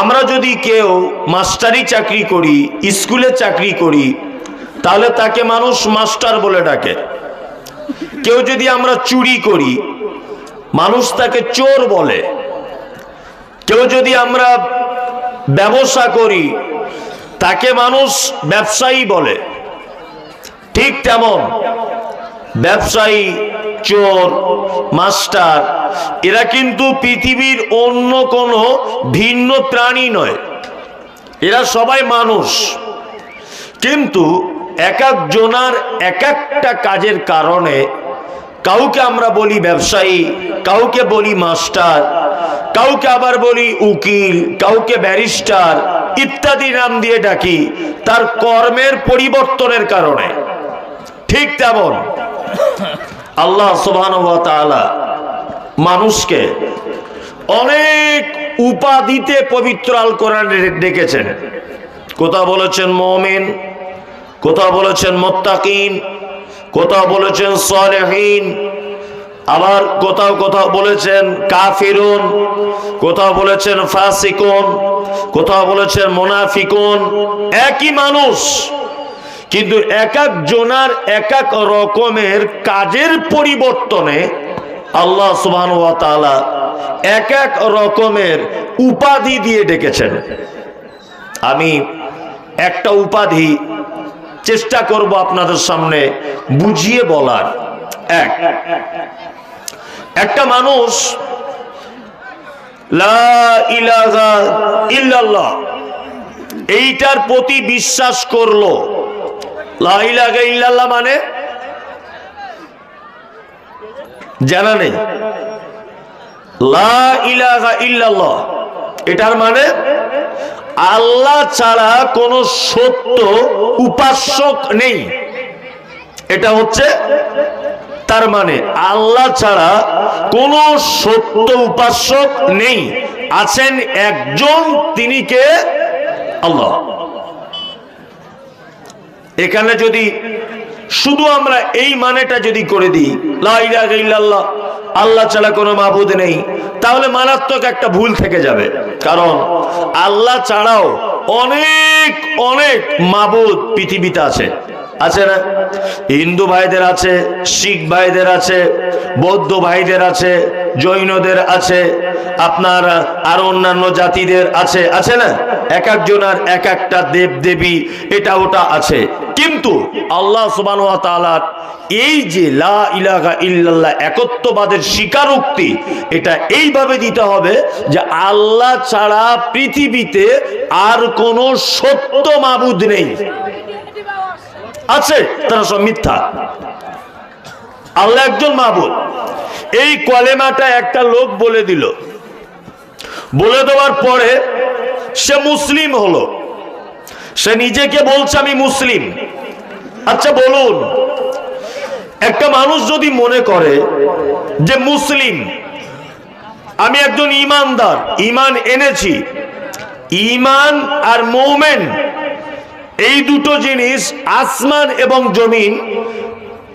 আমরা যদি কেউ মাস্টারি চাকরি করি, স্কুলে চাকরি করি, তাহলে তাকে মানুষ মাস্টার বলে ডাকে। কেউ যদি আমরা চুরি করি, মানুষ তাকে চোর বলে। কেউ যদি আমরা ব্যবসা করি, তাকে মানুষ ব্যবসায়ী বলে। ঠিক তেমন ব্যবসায়ী, চোর, মাস্টার, এরা কিন্তু পৃথিবীর অন্য কোনো ভিন্ন প্রাণী নয়। এরা সবাই মানুষ। কিন্তু এক একজনার এক একটা কাজের কারণে কাউকে আমরা বলি ব্যবসায়ী, কাউকে বলি মাস্টার, কাউকে আবার বলি উকিল, কাউকে ব্যারিস্টার ইত্যাদি নাম দিয়ে ডাকি, তার কর্মের পরিবর্তনের কারণে। ঠিক তেমন। আল্লাহ সুবহান মানুষকে অনেক উপাধিতে পবিত্র আল কোরআনে ডেকেছেন। কোথাও বলেছেন মমিন কোথাও বলেছেন মোত্তাকিন কোথাও বলেছেন সলেহীন, আবার কোথাও কোথাও বলেছেন কাফিরুন, কোথাও বলেছেন ফাসিকুন, কোথাও বলেছেন মোনাফিকুন। একই মানুষ কিন্তু এক এক জনার এক এক রকমের কাজের পরিবর্তনে আল্লাহ তাআলা এক এক রকমের উপাধি দিয়ে ডেকেছেন। আমি একটা উপাধি চেষ্টা করব আপনাদের সামনে বুঝিয়ে বলার। এক, একটা মানুষ ইল্লাল্লাহ, এইটার প্রতি বিশ্বাস করল। ইল্লাল্লাহ মানে? জানা নেই। ইল্লাল্লাহ। এটার মানে আল্লাহ ছাড়া কোনো সত্য উপাসক নেই। এটা হচ্ছে তার মানে আল্লাহ ছাড়া কোনো সত্য উপাসক নেই। আছেন একজন, তিনি কে? আল্লাহ। এখানে যদি শুধু আমরা এই মানেটা যদি করে দিই, লা ইলাহা ইল্লাল্লাহ, আল্লাহ ছাড়া কোনো মাবুদ নেই, তাহলে মারাত্মক একটা ভুল থেকে যাবে। কারণ আল্লাহ ছাড়াও অনেক অনেক মাবুদ পৃথিবীতে আছে। আছে না? হিন্দু ভাইদের আছে, শিখ ভাইদের আছে, বৌদ্ধ ভাইদের আছে জৈনদের আছে, আপনার আরও অন্যান্য জাতিদের আছে আছে না? এক একজনের এক একটা দেব দেবী এটা ওটা আছে। কিন্তু আল্লাহ সুবান এই যে লা ইলাহা ইল্লাল্লাহ একত্ববাদের স্বীকারোক্তি, এটা এইভাবে দিতে হবে যে আল্লাহ ছাড়া পৃথিবীতে আর কোনো সত্য মাবুদ নেই। আছে? তারা সব মিথ্যা। আল্লাহ একজন মাহবুদ এই কলেমাটা একটা লোক বলে দিল। বলে দেওয়ার পরে সে মুসলিম হলো। সে নিজেকে বলছে, আমি মুসলিম। আচ্ছা বলুন, একটা মানুষ যদি মনে করে যে মুসলিম, আমি একজন ইমানদার, ইমান এনেছি, ইমান আর মৌমেন, এই দুটো জিনিস আসমান এবং জমিন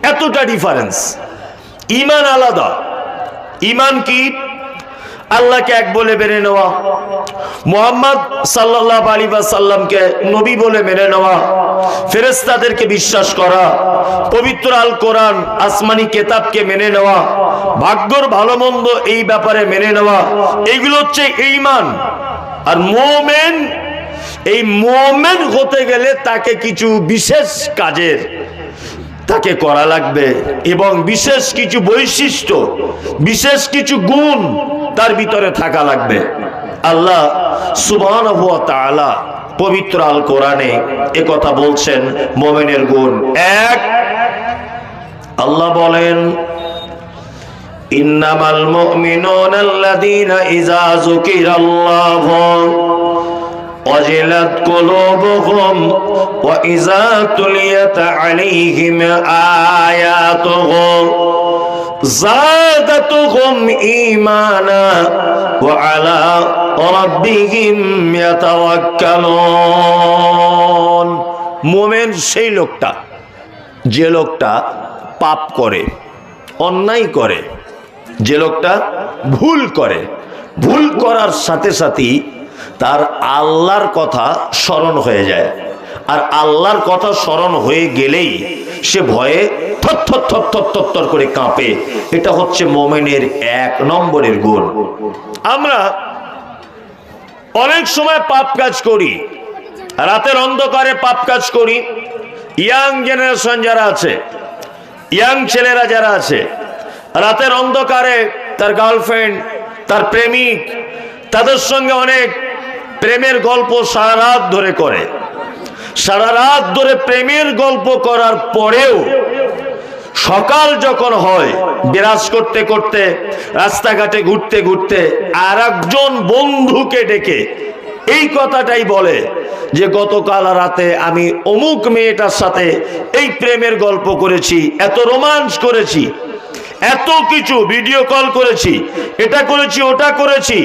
এতটা ডিফারেন্স ইমান আলাদা। ইমান কি? আল্লাহকে এক বলে মেনে নেওয়া। মোহাম্মদ সাল্লাহ আলী সাল্লামকে নবী বলে মেনে নেওয়া। ফেরেস্তাদেরকে বিশ্বাস করা। পবিত্র আল কোরআন আসমানি কেতাবকে মেনে নেওয়া। ভাগ্যর ভালো মন্দ এই ব্যাপারে মেনে নেওয়া। এইগুলো হচ্ছে ইমান। আর মোমেন, এই মোমেন হতে গেলে তাকে কিছু বিশেষ কাজের তাকে করা লাগবে। এবং বিশেষ কিছু বৈশিষ্ট্য, বিশেষ কিছু গুণ তার ভিতরে থাকা লাগবে। আল্লাহ সুবান পবিত্র আল কোরআনে কথা বলছেন মোমেনের গুণ। এক, আল্লাহ বলেন, ইন্নামাল মুমিনুনা আল্লাযীনা ইযা যুকিরাল্লাহু وجلت قلوبهم وإذا تليت عليهم آياته زادتهم إيمانا وعلى ربهم يتوكلون মোমেন সেই লোকটা যে লোকটা পাপ করে অন্যায় করে যে লোকটা ভুল করে ভুল করার সাথে সাথেই তার আল্লাহর কথা স্মরণ হয়ে যায়। আর আল্লাহর কথা স্মরণ হয়ে গেলেই সে ভয়ে থর করে কাঁপে। এটা হচ্ছে মোমেনের এক নম্বরের গুণ। আমরা অনেক সময় পাপ কাজ করি, রাতের অন্ধকারে পাপ কাজ করি। ইয়াং জেনারেশন যারা আছে, ইয়াং ছেলেরা যারা আছে, রাতের অন্ধকারে তার গার্লফ্রেন্ড, তার প্রেমিক, তাদের সঙ্গে অনেক প্রেমের গল্প সারা রাত ধরে করে। সারা রাত ধরে প্রেমের গল্প করার পরেও সকাল যখন হয়, বিরাজ করতে করতে, রাস্তাঘাটে ঘুরতে ঘুরতে আর বন্ধুকে ডেকে এই কথাটাই বলে যে, গতকাল রাতে আমি অমুক মেয়েটার সাথে এই প্রেমের গল্প করেছি, এত রোমাঞ্চ করেছি। এত কিছু ভিডিও কল করেছি, এটা করেছি, ওটা করেছি।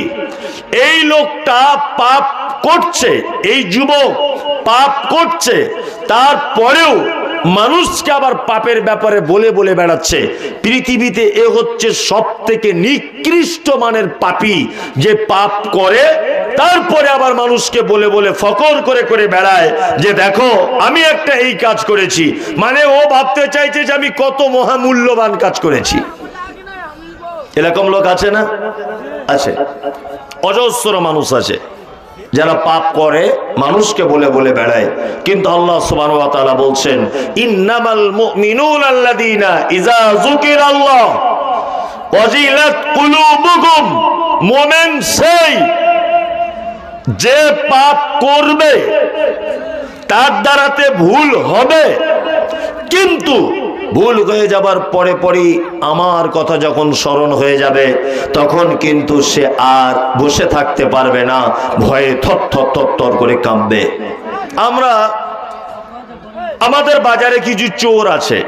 এই লোকটা পাপ করছে, এই যুবক পাপ করছে। তারপরেও মানুষকে আবার পাপের ব্যাপারে বলে বলে বেড়াচ্ছে। পৃথিবীতে এ হচ্ছে সব থেকে নিকৃষ্ট মানের পাপি। যে পাপ করে, তারপরে আবার মানুষকে বলে বলে ফকর করে করে বেড়ায় যে দেখো, আমি একটা এই কাজ করেছি। মানে ও ভাবতে চাইছে যে আমি কত মহামূল্যবান কাজ করেছি। এরকম লোক আছে না? আছে। অজস্র মানুষ আছে। যারা পাপ করে, মানুষকে বলে বলে বেড়ায়। কিন্তু আল্লাহ সুবহানাহু ওয়া তাআলা বলছেন, ইন্নামাল মুমিনুনা আল্লাযীনা ইযা যুকিরাল্লাহ ওয়াজিলাত কুলুবুকুম। মুমিন সেই যে পাপ করবে, তার দ্বারাতে ভুল হবে। কিন্তু ভুল হয়ে যাবার পরে পরেই আমার কথা যখন স্মরণ হয়ে যাবে, তখন কিন্তু সে আর বসে থাকতে পারবে না, ভয়ে থর থর থর করে কাঁপবে। আমরা আমাদের বাজারে কিছু চোর আছে,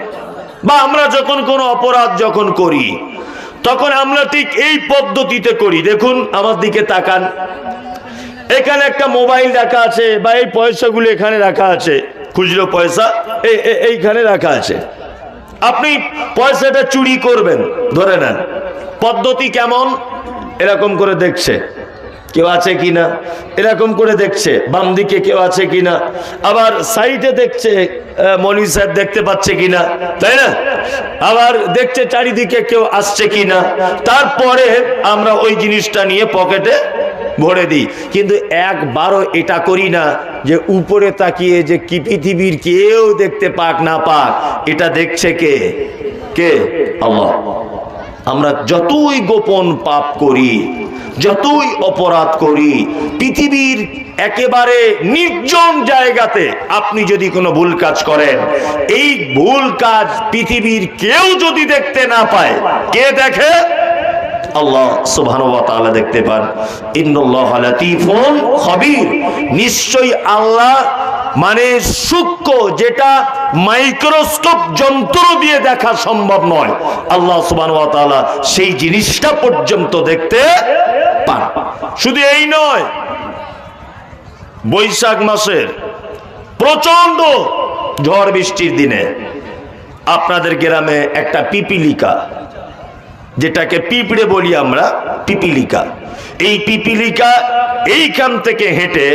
বা আমরা যখন কোনো অপরাধ যখন করি, তখন আমরা ঠিক এই পদ্ধতিতে করি। দেখুন, আমার দিকে তাকান। এখানে একটা মোবাইল রাখা আছে, বা এই পয়সাগুলো এখানে রাখা আছে। খুচরো পয়সা এই এই- এইখানে রাখা আছে। আপনি পয়সাটা চুরি করবেন, ধরে নেন। পদ্ধতি কেমন? এরকম করে দেখছে। কেউ আছে কিনা? এরকম করে দেখছে। বাম দিকে কেউ আছে কিনা? আবার সাইডে দেখছে মনি স্যার দেখতে পাচ্ছে কিনা? তাই না? আবার দেখছে চারিদিকে কেউ আসছে কিনা? তারপরে আমরা ওই জিনিসটা নিয়ে পকেটে ভরে দিই। কিন্তু একবারও এটা করি না যে উপরে তাকিয়ে যে কি পৃথিবীর কেউ দেখতে পাক না পাক, এটা দেখছে কে? কে? আল্লাহ। আমরা যতই গোপন পাপ করি, যতই অপরাধ করি, পৃথিবীর একেবারে নির্জন জায়গাতে আপনি যদি কোনো ভুল কাজ করেন, এই ভুল কাজ পৃথিবীর কেউ যদি দেখতে না পায়, কে দেখে? আল্লাহ সুবহানাহু ওয়া তাআলা দেখতে পান। ইন্নাল্লাহ লাতীফুন খবীর। নিশ্চয়ই আল্লাহ মানে সূক্ষ্ম যেটা মাইক্রোস্কোপ যন্ত্র দিয়ে দেখা সম্ভব নয়। আল্লাহ সুবহানাহু ওয়া তাআলা সেই জিনিসটা পর্যন্ত দেখতে পান। শুধু এই নয়, বৈশাখ মাসের প্রচণ্ড ঝড় বৃষ্টির দিনে আপনাদের গ্রামে একটা পিপিলিকা যেটাকে পিঁপড়ে বলি আমরা, পিপিলিকা। এই পিপিলিকা এইখান থেকে হেঁটে,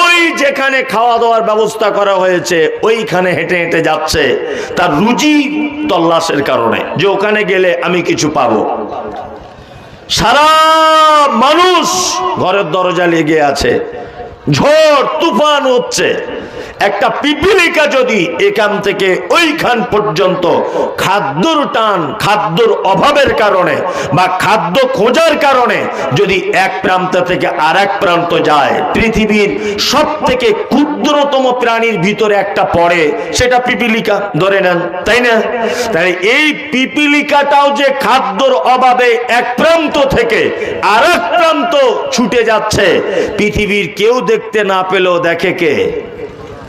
ওই যেখানে খাওয়া দাওয়ার ব্যবস্থা করা হয়েছে, ওইখানে হেঁটে হেঁটে যাচ্ছে, তার রুচি তল্লাশের কারণে, যে ওখানে গেলে আমি কিছু পাবো। সারা মানুষ ঘরের দরজা লেগে আছে, ঝড়, তুফান হচ্ছে। একটা পিপিলিকা যদি এখান থেকে ওইখান পর্যন্ত খাদ্যর টান, খাদ্যর অভাবের কারণে বা খাদ্য খোঁজার কারণে যদি এক প্রান্ত থেকে আর প্রান্ত যায়, পৃথিবীর সব থেকে ক্ষুদ্রতম প্রাণীর ভিতরে একটা পড়ে, সেটা পিপিলিকা। ধরে নেন, তাই না? তাই এই পিপিলিকাটাও যে খাদ্যর অভাবে এক প্রান্ত থেকে আর প্রান্ত ছুটে যাচ্ছে, পৃথিবীর কেউ দেখতে না পেলেও দেখে কে?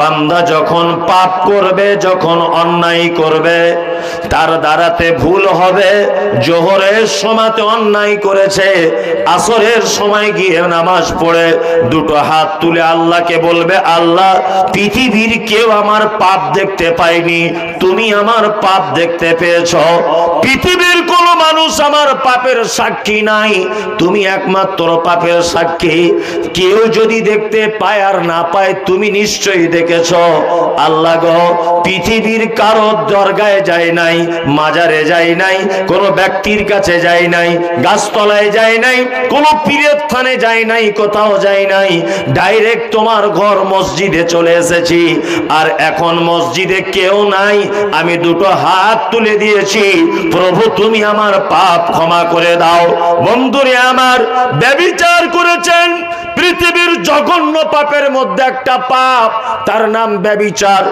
বান্দা যখন পাপ করবে, যখন অন্যায় করবে, তার দ্বারাতে ভুল হবে। জোহরের সময়তে অন্যায় করেছে, আসরের সময় গিয়ে নামাজ পড়ে, দুটো হাত তুলে আল্লাহকে বলবে, আল্লাহ, পৃথিবীর কেউ আমার পাপ দেখতে পায়নি, তুমি আমার পাপ দেখতে পেয়েছ। পৃথিবীর কোনো মানুষ আমার পাপের সাক্ষী নাই, তুমি একমাত্র পাপের সাক্ষী। কেউ যদি দেখতে পায় আর না পায়, তুমি নিশ্চয়ই দেখেছ? আল্লাহ গো, পৃথিবীর কারও দরগায় যায় নাই, মাজারে যায় নাই, কোনো ব্যক্তির কাছে যায় নাই, গাছতলায় যায় নাই, কোনো পীরের স্থানে যায় নাই, কোথাও যায় নাই। ডাইরেক্ট তোমার ঘর মসজিদে চলে এসেছি। আর এখন মসজিদে কেউ নাই, আমি দুটো হাত তুলে দিয়েছি। প্রভু, তুমি আমার পাপ ক্ষমা করে দাও। বন্ধুরে আমার, ব্যবিচার করেছেন পৃথিবীর জঘন্য পাপের মধ্যে একটা পাপ। তার নাম ব্যবিচার।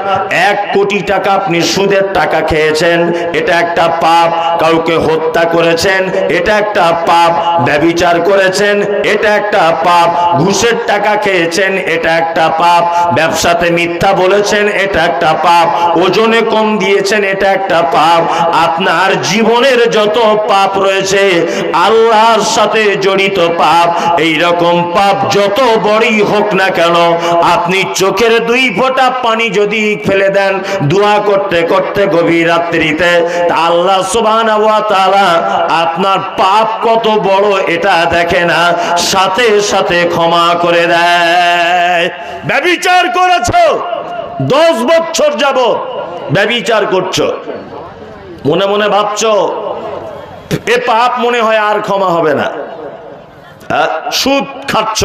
এক কোটি টাকা আপনি সুদের টাকা খেয়েছেন, এটা একটা পাপ, কাউকে হত্যা করেছেন, এটা একটা পাপ, ব্যবিচার করেছেন, এটা একটা পাপ, ঘুষের টাকা খেয়েছেন, এটা একটা পাপ, ব্যবসাতে মিথ্যা বলেছেন, এটা একটা পাপ, ওজনে কম দিয়েছেন, এটা একটা পাপ, আপনার জীবনের যত পাপ রয়েছে, আল্লাহর সাথে জড়িত পাপ এই রকম পাপ যত বড়ই হোক না কেন, আপনি চোখের দুই ফোঁটা পানি যদি ফেলে দেন, দোয়া করতে করতে গভীর রাত্রিতে আল্লাহ তাআলা আপনার পাপ কত বড় এটা দেখে না, সাথে সাথে ক্ষমা করে দেয়। ব্যভিচার করেছ, দশ বছর যাব ব্যভিচার করছ। মনে মনে ভাবছ, এ পাপ মনে হয় আর ক্ষমা হবে না? সুদ খাচ্ছ,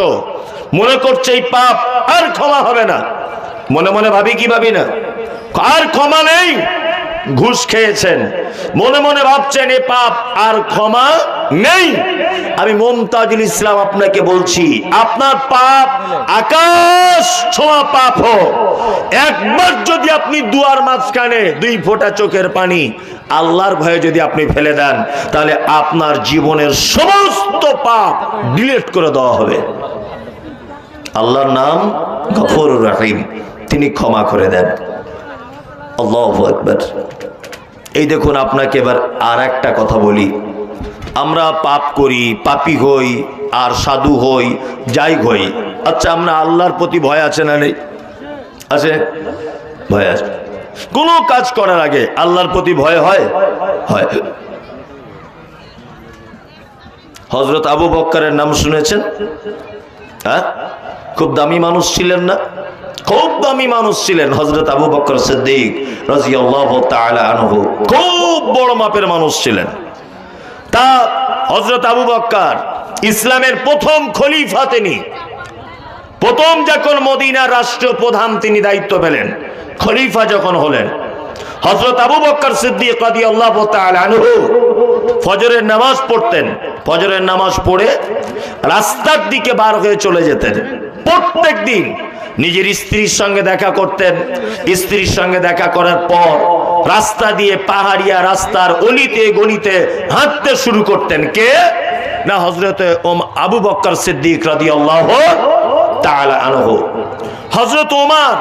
মনে করছে এই পাপ আর ক্ষমা হবে না। মনে মনে ভাবি কি ভাবি না? আর ক্ষমা নেই, ঘুষ খেয়েছেন। মনে মনে ভাবছেন, এ পাপ, আর ক্ষমা নেই। আমি মমতাজুল ইসলাম আপনাকে বলছি, আপনার পাপ আকাশ ছোঁয়া পাপ হোক। একবার যদি আপনি দুয়ার মাঝখানে দুই ফোঁটা চোখের পানি আল্লাহর ভয়ে যদি আপনি ফেলে দেন, তাহলে আপনার জীবনের সমস্ত পাপ ডিলিট করে দেওয়া হবে। আল্লাহর নাম গফর রাহিম। তিনি ক্ষমা করে দেন। একবার এই দেখুন, আপনাকে এবার আর একটা কথা বলি। আমরা পাপ করি, পাপি হই, আর সাধু হই, যাই হই। আচ্ছা আমরা আল্লাহর প্রতি ভয় আছে না নেই? আছে? ভয় আছে। কোনো কাজ করার আগে আল্লাহর প্রতি ভয় হয়? হয়। হজরত আবু বক্কারের নাম শুনেছেন? হ্যাঁ? খুব দামি মানুষ ছিলেন না? খুব দামি মানুষ ছিলেন হজরত আবু বক্কর সিদ্দিক আনহু। খুব বড় মাপের মানুষ ছিলেন। তা হজরত আবু বক্কর ইসলামের প্রথম খলিফা তিনি। প্রথম যখন মদিনার রাষ্ট্র প্রধান তিনি দায়িত্ব পেলেন, খলিফা যখন হলেন হজরত আবু বক্কর সিদ্দিক তাআলা আনহু ফজরের নামাজ পড়তেন। ফজরের নামাজ পড়ে রাস্তার দিকে বার হয়ে চলে যেতেন। প্রত্যেক দিন নিজের স্ত্রীর সঙ্গে দেখা করতেন। স্ত্রীর সঙ্গে দেখা করার পর রাস্তা দিয়ে পাহাড়িয়া রাস্তার অলিতে গলিতে হাঁটতে শুরু করতেন। কে? না হজরত ওম আবু বক্কর সিদ্দিক রাদিয়াল্লাহু তাআলা আনহু। হজরত ওমর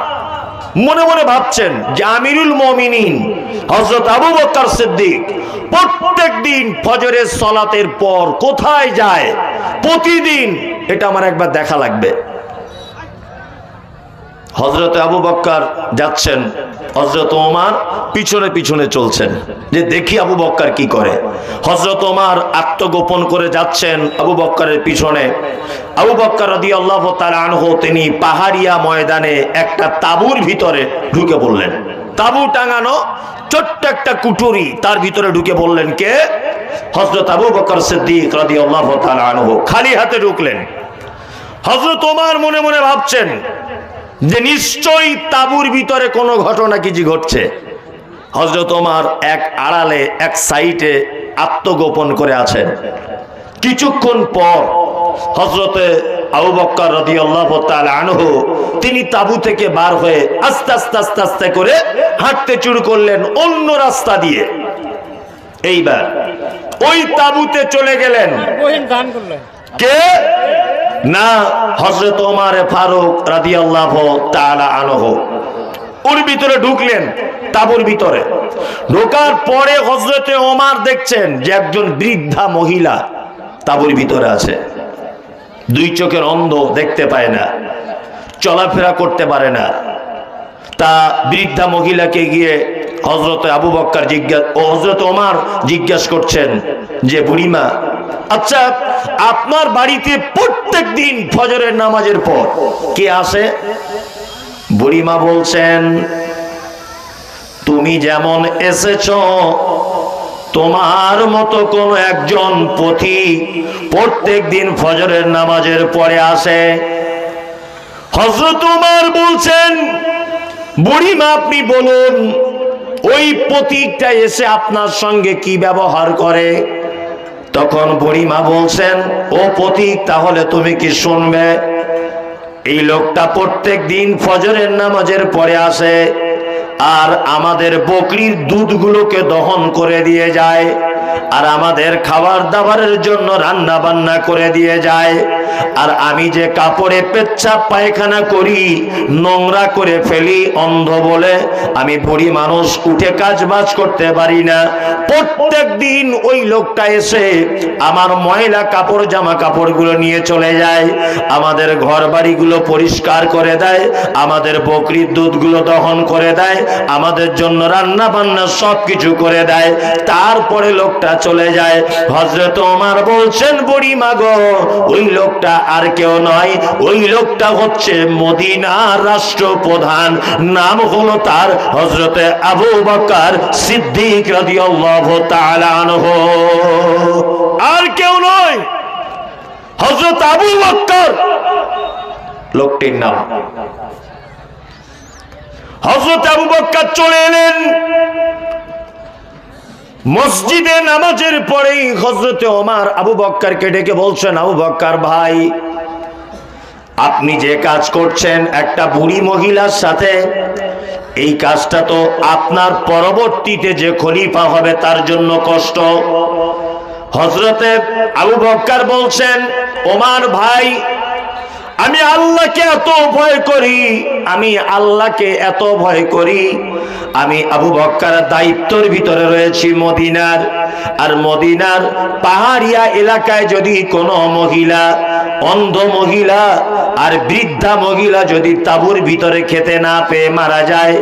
মনে মনে ভাবছেন যে আমিরুল মমিনিন হজরত আবু বক্কর সিদ্দিক প্রত্যেক দিন ফজরের সলাতের পর কোথায় যায়? প্রতিদিন। এটা আমার একবার দেখা লাগবে। হজরত আবু বক্কর যাচ্ছেন হজরত ওমার পিছনে পিছনে চলছেন। যে দেখি আবু বক্কর কি করে। হজরত ওমার আত্মগোপন করে যাচ্ছেন আবু বক্করের পিছনে। আবু বক্কর রদি আল্লাহ আনহু তিনি পাহাড়িয়া ময়দানে একটা তাবুর ভিতরে ঢুকে পড়লেন। তাবু টাঙানো ছোট্ট একটা কুটুরি তার ভিতরে ঢুকে বললেন কে? হজরত আবু বকর সিদ্দিক রদি আল্লাহ আনহু। খালি হাতে ঢুকলেন। হজরত ওমার মনে মনে ভাবছেন যে নিশ্চয়ই তাবুর ভিতরে কোনো ঘটনা কিছু ঘটছে? হজরত ওমার এক আড়ালে এক সাইটে আত্মগোপন করে আছেন। কিছুক্ষণ পর হজরতে আবু বক্কর রাদিয়াল্লাহু তাআলা আনহু তিনি তাবু থেকে বার হয়ে আস্তে আস্তে আস্তে আস্তে করে হাঁটতে শুরু করলেন অন্য রাস্তা দিয়ে। এইবার ওই তাবুতে চলে গেলেন। কে? না হজরত ওমার ফারুক রাদিয়াল্লাহু তাআলা আনহু। ওর ভিতরে ঢুকলেন, তাবুর ভিতরে। ঢোকার পরে হজরতে ওমার দেখছেন যে একজন বৃদ্ধা মহিলা তাবুর ভিতরে আছে। দুই চোখের অন্ধ দেখতে পায় না, চলাফেরা করতে পারে না। তা বৃদ্ধা মহিলাকে গিয়ে হজরত আবু বক্কর জিজ্ঞাসা ও হজরত ওমার জিজ্ঞাসা করছেন যে, বুড়িমা আচ্ছা আপনার বাড়িতে প্রত্যেক দিন ফজরের নামাজের পর কে আসে? বুড়িমা বলছেন, তুমি যেমন এসেছ, তোমার মতো কোন একজন পথি প্রত্যেক দিন ফজরের নামাজের পরে আসে। হজরত উমার বলছেন, বুড়িমা, আপনি বলুন, ওই প্রতীকটা এসে আপনার সঙ্গে কি ব্যবহার করে? তখন বুড়িমা বলছেন, ও প্রতীক তাহলে তুমি কি শুনবে? এই লোকটা প্রত্যেক দিন ফজরের নামাজের পরে আসে। আর আমাদের বকরির দুধগুলোকে দহন করে দিয়ে যায়, আর আমাদের খাবার দাবারের জন্য রান্না বান্না করে দিয়ে যায়। আর আমি যে কাপড়ে পেচ্ছাপ পায়খানা করি, নোংরা করে ফেলি অন্ধ বলে আমি বুড়ি মানুষ উঠে কাজ বাজ করতে পারি না। প্রত্যেক দিন ওই লোকটা এসে আমার ময়লা কাপড়, জামা কাপড়গুলো নিয়ে চলে যায়, আমাদের ঘর বাড়িগুলো পরিষ্কার করে দেয়, আমাদের বকরির দুধগুলো দহন করে দেয় আমাদের জন্য রান্না বান্না সব কিছু করে দেয়। তারপরে লোকটা চলে যায়। হজরত ওমার বলছেন, বুড়ি মাগো, ওই লোকটা আর কেউ নয়। ওই লোকটা হচ্ছে মদিনার রাষ্ট্রপ্রধান। নাম হলো তার হজরতে আবু বকর সিদ্দিক রাদিয়াল্লাহু তাআলা আনহু। আর কেউ নয়। হজরত আবু বকর। লোকটির নাম হজরত আবু বক্কর চলে এলেন। মসজিদে নামাজের পরেই হজরতে ওমার আবু বক্করকে ডেকে বলছেন, আবু বক্কর ভাই, আপনি যে কাজ করছেন, একটা বুড়ি মহিলার সাথে, এই কাজটা তো আপনার পরবর্তীতে যে খলিফা হবে তার জন্য কষ্ট। হজরতে আবু বক্কার বলছেন, ওমার ভাই আমি আল্লাহকে এত ভয় করি আমি আল্লাহকে এত ভয় করি আমি আবু বক্কার দায়িত্বর ভিতরে রয়েছি মদিনার। আর মদিনার পাহাড়িয়া এলাকায় যদি কোনো মহিলা, অন্ধ মহিলা আর বৃদ্ধা মহিলা যদি তাবুর ভিতরে খেতে না পেয়ে মারা যায়,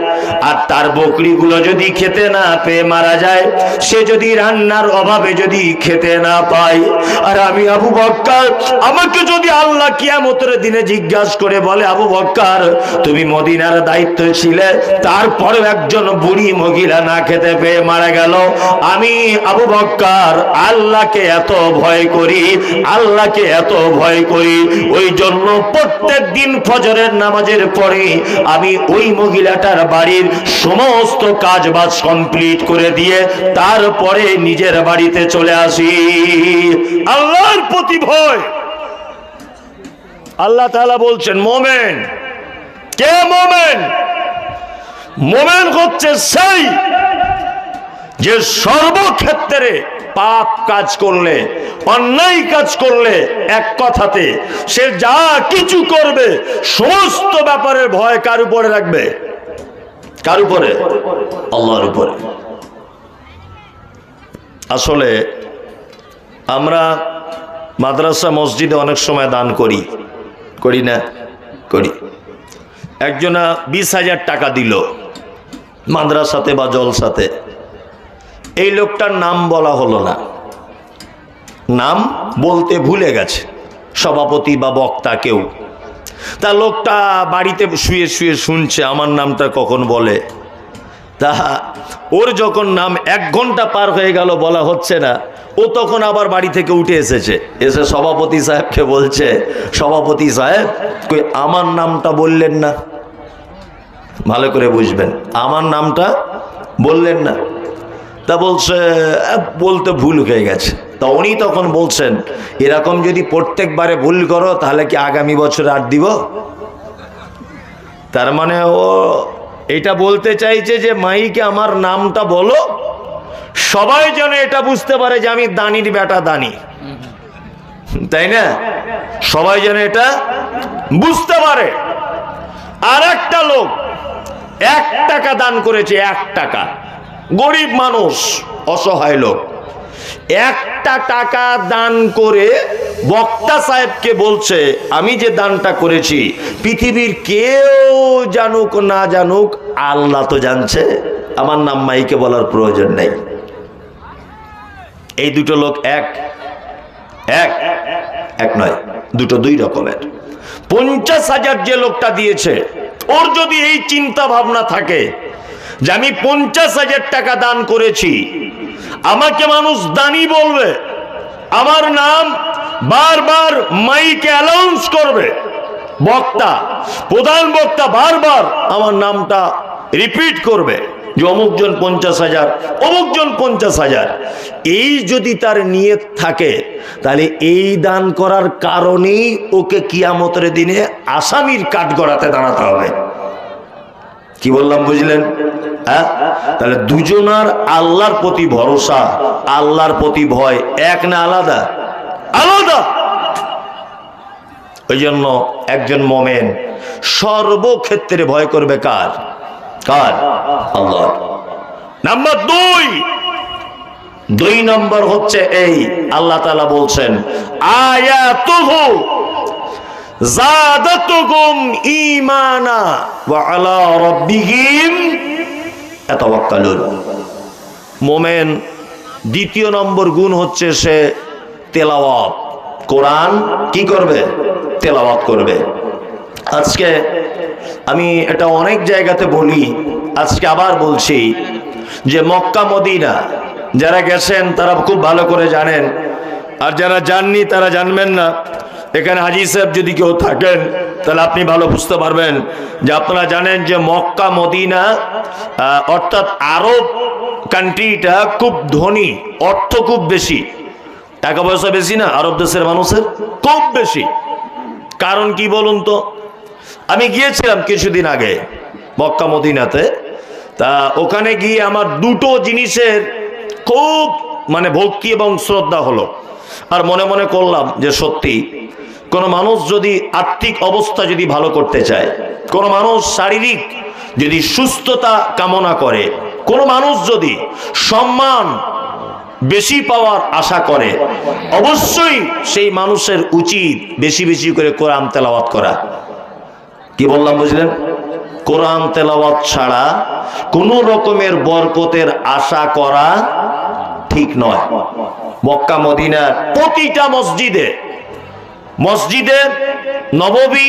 আর তার বকরিগুলো যদি খেতে না পেয়ে মারা যায়, সে যদি রান্নার অভাবে যদি খেতে না পায়, আর আমি আবু বক্কার, আমাকে যদি আল্লাহ কিয়ামতের দিনে জিজ্ঞাসা করে বলে, আবু বক্কার, তুমি মদিনার দায়িত্ব ছিলে তারপরে একজন বুড়ি মহিলা না খেতে পেয়ে মারা গেল। আমি আবু বক্কার আল্লাহকে এত ভয় করি, আল্লাহকে এত ভয় করি। ওই জন্য প্রত্যেক দিন ফজরের নামাজের পরে আমি ওই মহিলাটার বাড়ির সমস্ত কাজ বাজ কমপ্লিট করে দিয়ে তারপরে নিজের বাড়িতে চলে আসি। আল্লাহর প্রতি ভয়। আল্লাহ তাআলা বলছেন, মোমেন। কে মোমেন? মোমেন হচ্ছে সেই যে সর্বক্ষেত্রে পাপ কাজ করলে, অন্যায় কাজ করলে এক কথাতে সে যা কিছু করবে, সমস্ত ব্যাপারের ভয় কার উপরে রাখবে? কার উপরে? আল্লাহর উপরে। আসলে আমরা মাদ্রাসা, মসজিদে অনেক সময় দান করি। করি না? করি। একজনা বিশ হাজার টাকা দিল। মাদ্রাসাতে বা জলসাতে। এই লোকটার নাম বলা হলো না। নাম বলতে ভুলে গেছে, সভাপতি বা বক্তা কেউ। তা লোকটা বাড়িতে শুয়ে শুয়ে শুনছে, আমার নামটা কখন বলে? তা ওর যখন নাম এক ঘণ্টা পার হয়ে গেল বলা হচ্ছে না, ও তখন আবার বাড়ি থেকে উঠে এসেছে। এসে সভাপতি সাহেবকে বলছে, সভাপতি সাহেব, কই আমার নামটা বললেন না? ভালো করে বুঝবেন। আমার নামটা বললেন না। তা বলছে বলতে ভুল হয়ে গেছে। তা উনি তখন বলছেন, এরকম যদি প্রত্যেকবারে ভুল করো, তাহলে কি আগামী বছর আর দিব? তার মানে ও এটা বলতে চাইছে যে, মাইকে আমার নামটা বলো, সবাই যেন এটা বুঝতে পারে যে আমি দানির বেটা দানি। তাই না? সবাই যেন এটা বুঝতে পারে। আর একটা লোক এক টাকা দান করেছে, এক টাকা। গরিব মানুষ, অসহায় লোক। একটা টাকা দান করে বক্তা সাহেবকে বলছে, আমি যে দানটা করেছি, পৃথিবীর কেউ জানুক না জানুক, আল্লাহ তো জানছে। আমার নাম মাইকে বলার প্রয়োজন নেই। এই দুটো লোক এক এক এক নয়, দুটো দুই রকমের। পঞ্চাশ হাজার যে লোকটা দিয়েছে ওর যদি এই চিন্তা ভাবনা থাকে যে আমি পঞ্চাশ হাজার টাকা দান করেছি, আমাকে মানুষ দানি বলবে, আমার নাম বারবার মাইকে অ্যালাউন্স করবে। বক্তা, প্রধান বক্তা বারবার আমার নামটা রিপিট করবে। যে অমুকজন পঞ্চাশ হাজার অমুকজন পঞ্চাশ হাজার। এই যদি তার নিয়ত থাকে, তাহলে এই দান করার কারণেই ওকে কিয়ামতের দিনে আসামির কাঠগড়াতে দাঁড়াতে হবে। কি বললাম, বুঝলেন? হ্যাঁ? তাহলে দুজনার আল্লাহর প্রতি ভরসা, আল্লাহর প্রতি ভয় এক না আলাদা? আলাদা! ওই জন্য একজন মোমেন সর্বক্ষেত্রে ভয় করবে কার? কার আল্লাহ। নাম্বার দুই। দুই নম্বর হচ্ছে এই, আল্লাহ তালা বলছেন, আয়াতুহু জাদাতুকুম ঈমানা ওয়া আলা রাব্বিহিম ইয়াতাওয়াক্কালুন মোমেন, দ্বিতীয় নম্বর গুণ হচ্ছে সে তেলাওয়াত। কোরআন কি করবে? তেলাওয়াত করবে। আজকে আমি এটা অনেক জায়গাতে বলি, আজকে আবার বলছি যে মক্কা, মদিনা, যারা গেছেন তারা খুব ভালো করে জানেন, আর যারা জাননি তারা জানবেন না। এখানে হাজি সাহেব যদি কেউ থাকেন, তাহলে আপনি ভালো বুঝতে পারবেন যে আপনারা জানেন যে মক্কা, মদিনা অর্থাৎ আরব কান্ট্রিটা খুব ধনী, অর্থ খুব বেশি। টাকা পয়সা বেশি না, আরব দেশের মানুষের খুব বেশি। কারণ কি বলুন তো? আমি গিয়েছিলাম কিছুদিন আগে মক্কা মদিনাতে। তা ওখানে গিয়ে আমার দুটো জিনিসের খুব মানে ভক্তি এবং শ্রদ্ধা হলো। আর মনে মনে করলাম যে সত্যি, কোনো মানুষ যদি আর্থিক অবস্থা যদি ভালো করতে চায়, কোনো মানুষ শারীরিক যদি সুস্থতা কামনা করে, কোনো মানুষ যদি সম্মান বেশি পাওয়ার আশা করে, অবশ্যই সেই মানুষের উচিত বেশি বেশি করে কোরআন তেলাওয়াত করা। কি বললাম বুঝলেন? কোরআন তেলাওয়াত ছাড়া কোন রকমের বরকতের আশা করা ঠিক নয়। মক্কা, মদিনার প্রতিটা মসজিদে মসজিদে নববী,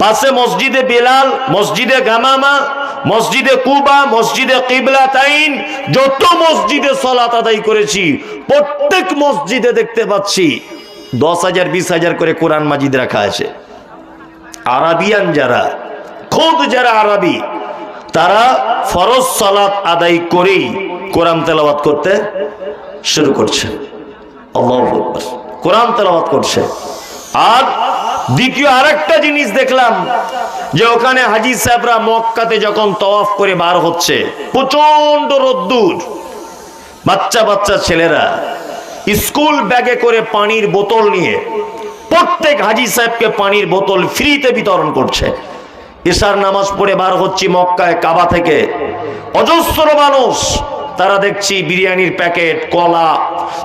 পাশে মসজিদে বেলাল, মসজিদে গামামা, মসজিদে কুবা, মসজিদে কিবলা তাইন, যত মসজিদে সলাত আদায় করেছি, প্রত্যেক মসজিদে দেখতে পাচ্ছি দশ হাজার, বিশ হাজার করে কোরআন মাজিদ রাখা আছে। আরাবিয়ান যারা, খোদ যারা আরবি, তারা ফরজ সালাত আদায় করেই কোরআন তেলাওয়াত করতে শুরু করছে। কোরআন তেলাওয়াত করছে। আর দ্বিতীয় আরেকটা জিনিস দেখলাম, যে ওখানে হাজি সাহেবরা মক্কাতে যখন তওয়াফ করে বার হচ্ছে প্রচণ্ড রোদ্দুর। বাচ্চা বাচ্চা ছেলেরা, স্কুল ব্যাগে করে পানির বোতল নিয়ে প্রত্যেক হাজি সাহেবকে পানির বোতল ফ্রিতে বিতরণ করছে। ঈশার নামাজ পড়ে বার হচ্ছি মক্কায়, কাবা থেকে। অজস্র মানুষ, তারা দেখছি বিরিয়ানির প্যাকেট, কলা,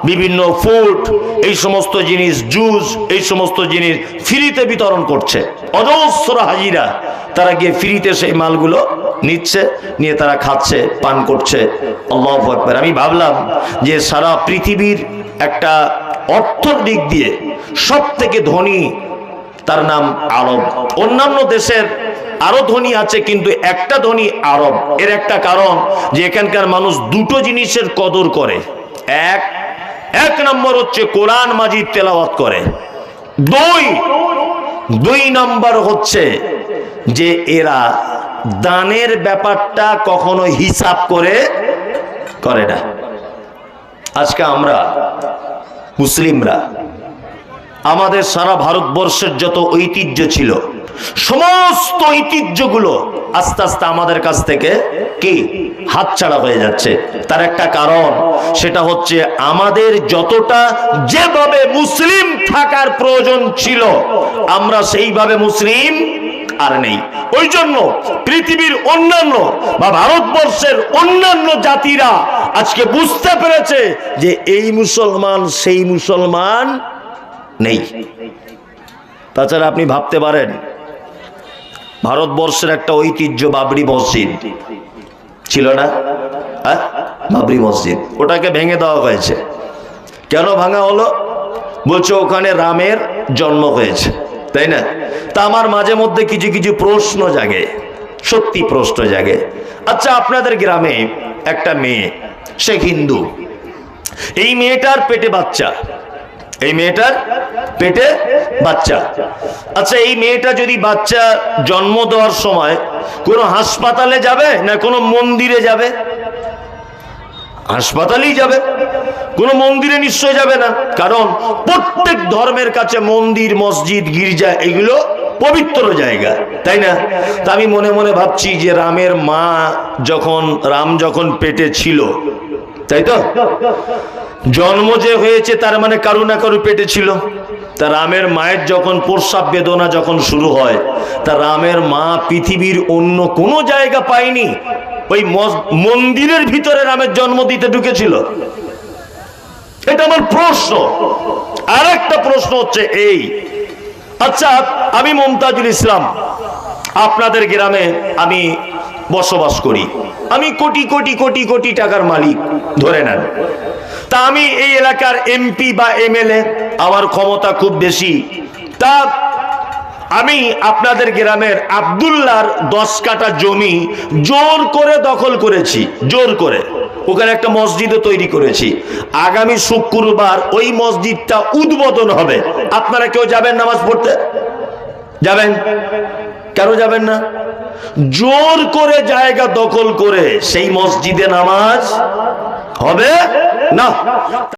বিভিন্ন ফুড, এই সমস্ত জিনিস, জুস, এই সমস্ত জিনিস ফ্রিতে বিতরণ করছে। অজস্র হাজিরা, তারা গিয়ে ফ্রিতে সেই মালগুলো নিচ্ছে, নিয়ে তারা খাচ্ছে, পান করছে। আল্লাহ আমি ভাবলাম যে সারা পৃথিবীর একটা অর্থর দিক দিয়ে সব থেকে ধনী, তার নাম আরব। অন্যান্য দেশের আরও ধনী আছে, কিন্তু একটা ধনী আরব। এর একটা কারণ যে এখানকার মানুষ দুটো জিনিসের কদর করে। এক এক নম্বর হচ্ছে কোরআন মাজিদ তেলাওয়াত করে। দুই দুই নম্বর হচ্ছে যে এরা দানের ব্যাপারটা কখনো হিসাব করে করে না। আজকে আমরা মুসলিমরা, আমাদের সারা ভারতবর্ষের যত ঐতিহ্য ছিল, সমস্ত ঐতিহ্যগুলো আস্তে আস্তে আমাদের কাছ থেকে কি? হাতছাড়া হয়ে যাচ্ছে। তার একটা কারণ, সেটা হচ্ছে আমাদের যতটা যেভাবে মুসলিম থাকার প্রয়োজন ছিল, আমরা সেইভাবে মুসলিম আর নেই। ওই জন্য পৃথিবীর অন্যান্য বা ভারতবর্ষের অন্যান্য জাতিরা আজকে বুঝতে পেরেছে যে এই মুসলমান, সেই মুসলমান নেই। তাছাড়া আপনি ভাবতে পারেন, ভারতবর্ষের একটা ঐতিহ্য বাবরি মসজিদ ছিল না? হ্যাঁ? বাবরি মসজিদ। ওটাকে ভেঙে দেওয়া হয়েছে। কেন ভাঙা হলো? বলছে ওখানে রামের জন্ম হয়েছে। তাই না? তা আমার মাঝে মধ্যে কিছু কিছু প্রশ্ন জাগে, সত্যি প্রশ্ন জাগে। আচ্ছা আপনাদের গ্রামে একটা মেয়ে, সে হিন্দু। এই মেয়েটার পেটে বাচ্চা। এই মেয়েটার পেটে বাচ্চা। আচ্ছা এই মেয়েটা যদি বাচ্চা জন্ম দেওয়ার সময় কোনো হাসপাতালে যাবে না কোনো মন্দিরে যাবে? হাসপাতালেই যাবে। কোনো মন্দিরে নিশ্চয় যাবে না। কারণ প্রত্যেক ধর্মের কাছে মন্দির, মসজিদ, গির্জা এগুলো পবিত্র জায়গা, তাই না? তা আমি মনে মনে ভাবছি যে রামের মা যখন, রাম যখন পেটে ছিল তাই তো? জন্ম যে হয়েছে, তার মানে কারু না কারু পেটে ছিল। তা রামের মায়ের যখন প্রস্রাব বেদনা যখন শুরু হয়, তা রামের মা পৃথিবীর অন্য কোনো জায়গা পায়নি। ওই মন্দিরের ভিতরে রামের জন্ম দিতে ঢুকেছিল। এটা আমার প্রশ্ন। আর একটা প্রশ্ন হচ্ছে এই। আচ্ছা আমি মমতাজুল ইসলাম। আপনাদের গ্রামে আমি বসবাস করি। আমি কোটি কোটি কোটি কোটি টাকার মালিক, ধরে নেন। তা আমি এই এলাকার এমপি বা এমএলএ, আমার ক্ষমতা খুব বেশি। তা আমি আপনাদের গ্রামের আবদুল্লার দশ কাটা জমি জোর করে দখল করেছি, জোর করে। ওখানে একটা মসজিদও তৈরি করেছি। আগামী শুক্রবার ওই মসজিদটা উদ্বোধন হবে। আপনারা কেউ যাবেন নামাজ পড়তে? যাবেন? কেন যাবেন না? জোর করে জায়গা দখল করে সেই মসজিদে নামাজ হবে না?